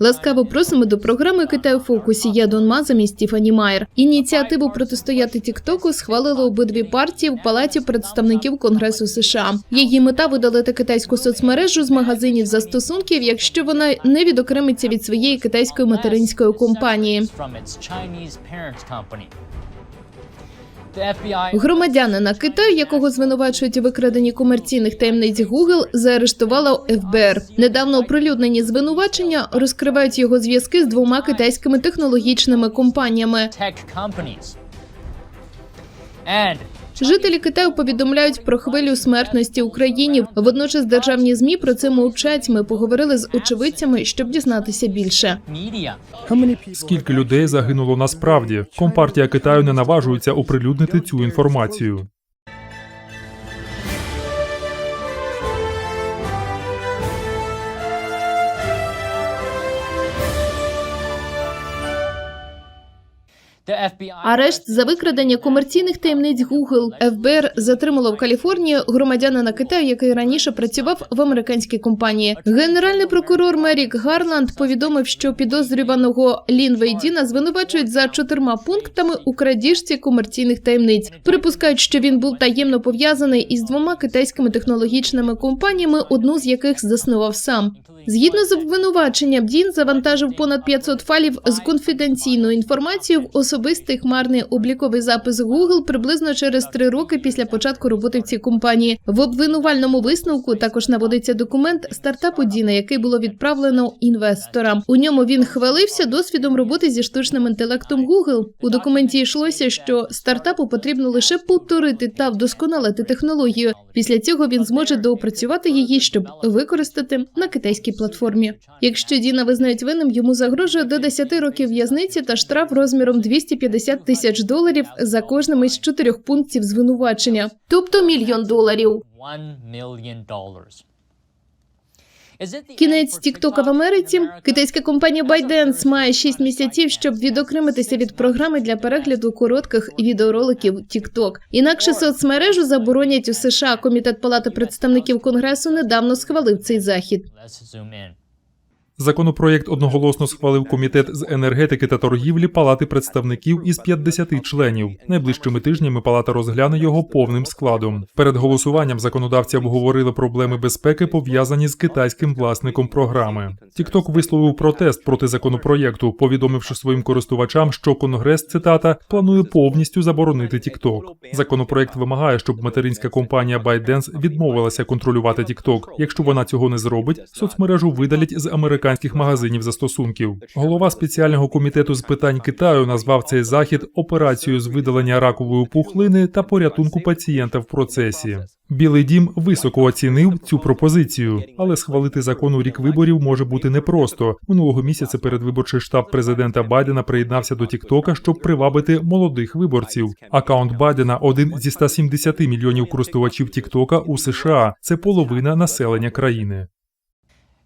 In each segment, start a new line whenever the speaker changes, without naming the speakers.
Ласкаво просимо до програми Китай у фокусі. Я Дон Ма замість Стіфані Майер. Ініціативу протистояти Тіктоку схвалили обидві партії в палаті представників Конгресу США. Її мета видалити китайську соцмережу з магазинів застосунків, якщо вона не відокремиться від своєї китайської материнської компанії. Громадянина Китаю, якого звинувачують у викраденні комерційних таємниць Google, заарештувала ФБР. Недавно оприлюднені звинувачення розкривають його зв'язки з двома китайськими технологічними компаніями. Жителі Китаю повідомляють про хвилю смертності Україні. Водночас державні змі про це мовчать. Ми поговорили з очевидцями, щоб дізнатися більше.
Скільки людей загинуло насправді? Компартія Китаю не наважується оприлюднити цю інформацію.
Арешт за викрадення комерційних таємниць Google ФБР затримало в Каліфорнії громадянина Китаю, який раніше працював в американській компанії. Генеральний прокурор Мерік Гарланд повідомив, що підозрюваного Лін Вейдіна звинувачують за чотирма пунктами у крадіжці комерційних таємниць. Припускають, що він був таємно пов'язаний із двома китайськими технологічними компаніями, одну з яких заснував сам. Згідно з обвинуваченням, Дін завантажив понад 500 файлів з конфіденційною інформацією в особистий хмарний обліковий запис Google приблизно через три роки після початку роботи в цій компанії. В обвинувальному висновку також наводиться документ стартапу Діна, який було відправлено інвесторам. У ньому він хвалився досвідом роботи зі штучним інтелектом Google. У документі йшлося, що стартапу потрібно лише повторити та вдосконалити технологію. Після цього він зможе доопрацювати її, щоб використати на китайській платформі. Якщо Діна визнають винним, йому загрожує до 10 років в'язниці та штраф розміром 250 тисяч доларів за кожним із чотирьох пунктів звинувачення, тобто мільйон доларів. Кінець Тіктока в Америці. Китайська компанія ByteDance має 6 місяців, щоб відокремитися від програми для перегляду коротких відеороликів TikTok. Інакше соцмережу заборонять у США. Комітет Палати представників Конгресу недавно схвалив цей захід.
Законопроєкт одноголосно схвалив комітет з енергетики та торгівлі Палати представників із 50 членів. Найближчими тижнями палата розгляне його повним складом. Перед голосуванням законодавці обговорили проблеми безпеки, пов'язані з китайським власником програми. TikTok висловив протест проти законопроєкту, повідомивши своїм користувачам, що Конгрес цитата планує повністю заборонити TikTok. Законопроєкт вимагає, щоб материнська компанія ByteDance відмовилася контролювати TikTok. Якщо вона цього не зробить, соцмережу видалять з американських магазинів застосунків. Голова спеціального комітету з питань Китаю назвав цей захід операцією з видалення ракової пухлини та порятунку пацієнта в процесі. Білий дім високо оцінив цю пропозицію, але схвалити закон у рік виборів може бути непросто. Минулого місяця передвиборчий штаб президента Байдена приєднався до Тіктока, щоб привабити молодих виборців. Акаунт Байдена один зі 170 мільйонів користувачів Тіктока у США. Це половина населення країни.
Election interference from the Chinese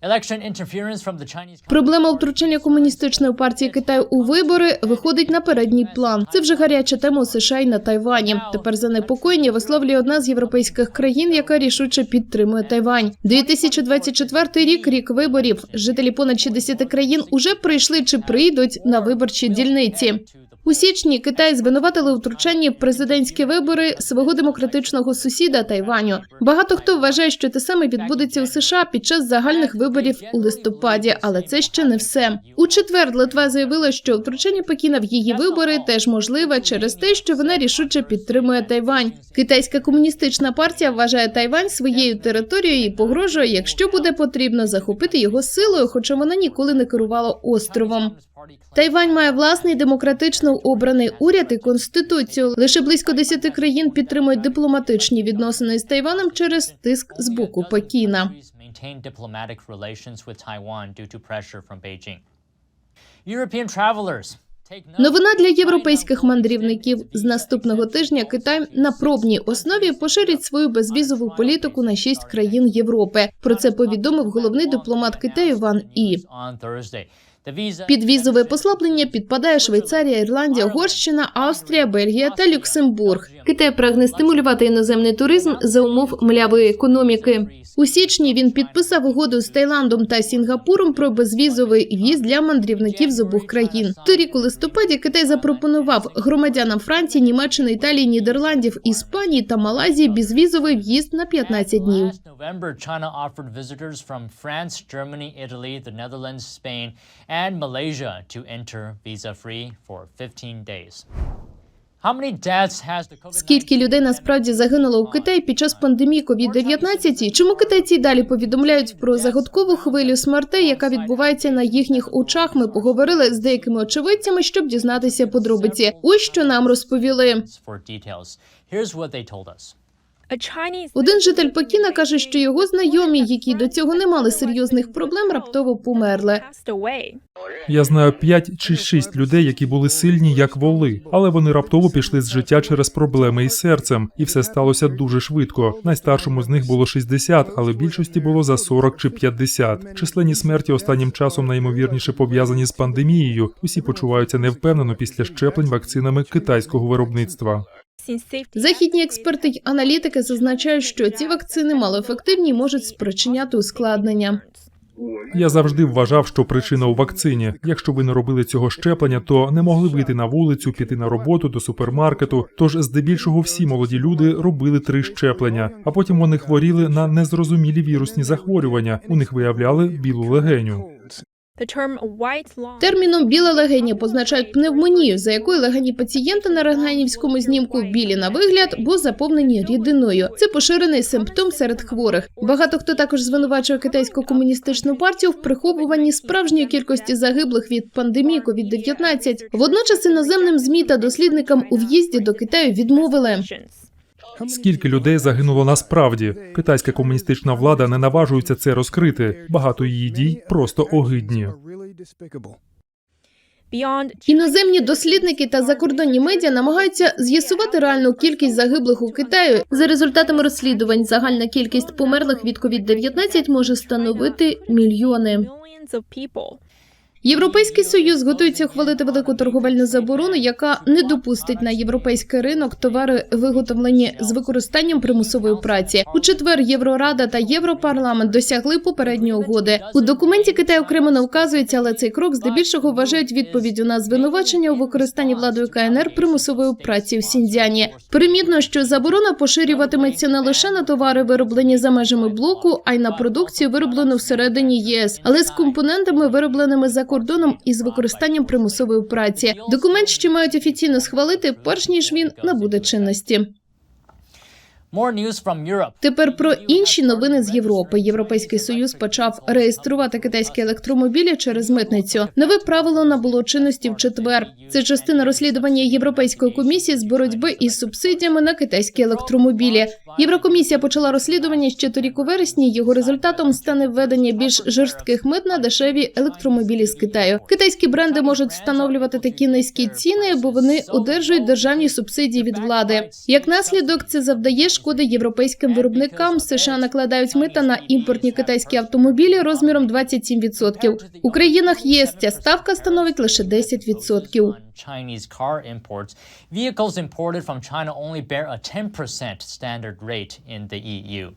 Проблема втручання комуністичної партії Китаю у вибори виходить на передній план. Це вже гаряча тема у США і на Тайвані. Тепер занепокоєння висловлює одна з європейських країн, яка рішуче підтримує Тайвань. 2024 рік рік виборів. Жителі понад 60 країн уже прийшли чи прийдуть на виборчі дільниці. У січні Китай звинуватили у втручанні в президентські вибори свого демократичного сусіда Тайваню. Багато хто вважає, що те саме відбудеться у США під час загальних виборів у листопаді, але це ще не все. У четвер Литва заявила, що втручання Пекіна в її вибори теж можливе через те, що вона рішуче підтримує Тайвань. Китайська комуністична партія вважає Тайвань своєю територією і погрожує, якщо буде потрібно, захопити його силою, хоча вона ніколи не керувала островом. Тайвань має власний демократично обраний уряд і конституцію. Лише близько 10 країн підтримують дипломатичні відносини з Тайваном через тиск з боку Пекіна. Новина для європейських мандрівників з наступного тижня. Китай на пробній основі поширить свою безвізову політику на шість країн Європи. Про це повідомив головний дипломат Китаю Ван І. Під візове послаблення підпадає Швейцарія, Ірландія, Угорщина, Австрія, Бельгія та Люксембург. Китай прагне стимулювати іноземний туризм за умов млявої економіки. У січні він підписав угоду з Таїландом та Сінгапуром про безвізовий віз для мандрівників з обох країн. Торік у листопаді Китай запропонував громадянам Франції, Німеччини, Італії, Нідерландів, Іспанії та Малайзії безвізовий в'їзд на 15 днів.
November, China offered visitors from France, Germany, Italy, the Netherlands, Spain, and Malaysia to enter visa-free for 15 days. How many deaths has the COVID-19
Скільки людей насправді загинуло у Китаї під час пандемії COVID-19? Чому китайці далі повідомляють про загадкову хвилю смертей, яка відбувається на їхніх очах? Ми поговорили з деякими очевидцями, щоб дізнатися подробиці. Ось що нам розповіли. Один житель Пекіна каже, що його знайомі, які до цього не мали серйозних проблем, раптово померли.
Я знаю 5 чи 6 людей, які були сильні, як воли, але вони раптово пішли з життя через проблеми із серцем, і все сталося дуже швидко. Найстаршому з них було 60, але більшості було за 40 чи 50. Численні смерті останнім часом найімовірніше пов'язані з пандемією. Усі почуваються невпевнено після щеплень вакцинами китайського виробництва.
Західні експерти й аналітики зазначають, що ці вакцини малоефективні і можуть спричиняти ускладнення.
Я завжди вважав, що причина у вакцині. Якщо ви не робили цього щеплення, то не могли вийти на вулицю, піти на роботу до супермаркету. Тож здебільшого всі молоді люди робили три щеплення, а потім вони хворіли на незрозумілі вірусні захворювання. У них виявляли білу легеню.
Терміном біла легені позначають пневмонію, за якою легені пацієнта на рентгенівському знімку білі на вигляд, бо заповнені рідиною. Це поширений симптом серед хворих. Багато хто також звинувачує китайську комуністичну партію в приховуванні справжньої кількості загиблих від пандемії COVID-19. Водночас іноземним змі та дослідникам у в'їзді до Китаю відмовили.
Скільки людей загинуло насправді? Китайська комуністична влада не наважується це розкрити. Багато її дій просто огидні.
Іноземні дослідники та закордонні медіа намагаються з'ясувати реальну кількість загиблих у Китаю. За результатами розслідувань, загальна кількість померлих від COVID-19 може становити мільйони. Європейський союз готується ухвалити велику торговельну заборону, яка не допустить на європейський ринок товари, виготовлені з використанням примусової праці. У четвер Єврорада та Європарламент досягли попередньої угоди. У документі Китай окремо не вказується, але цей крок здебільшого вважають відповіддю на звинувачення у використанні владою КНР примусової праці в Сіньцзяні. Примітно, що заборона поширюватиметься не лише на товари, вироблені за межами блоку, а й на продукцію, вироблену всередині ЄС, але з компонентами, виробленими за кордоном із використанням примусової праці. Документ ще мають офіційно схвалити, перш ніж він набуде чинності. Тепер про інші новини з Європи. Європейський союз почав реєструвати китайські електромобілі через митницю. Нове правило набуло чинності в четвер. Це частина розслідування Європейської комісії з боротьби із субсидіями на китайські електромобілі. Єврокомісія почала розслідування ще торік у вересні. Його результатом стане введення більш жорстких мит на дешеві електромобілі з Китаю. Китайські бренди можуть встановлювати такі низькі ціни, бо вони одержують державні субсидії від влади. Як наслідок, це завдає шкоди європейським виробникам. США накладають мита на імпортні китайські автомобілі розміром 27%. У країнах ЄС ця ставка становить лише 10%.
On Chinese car imports, vehicles imported from China only bear a 10% standard rate in the EU.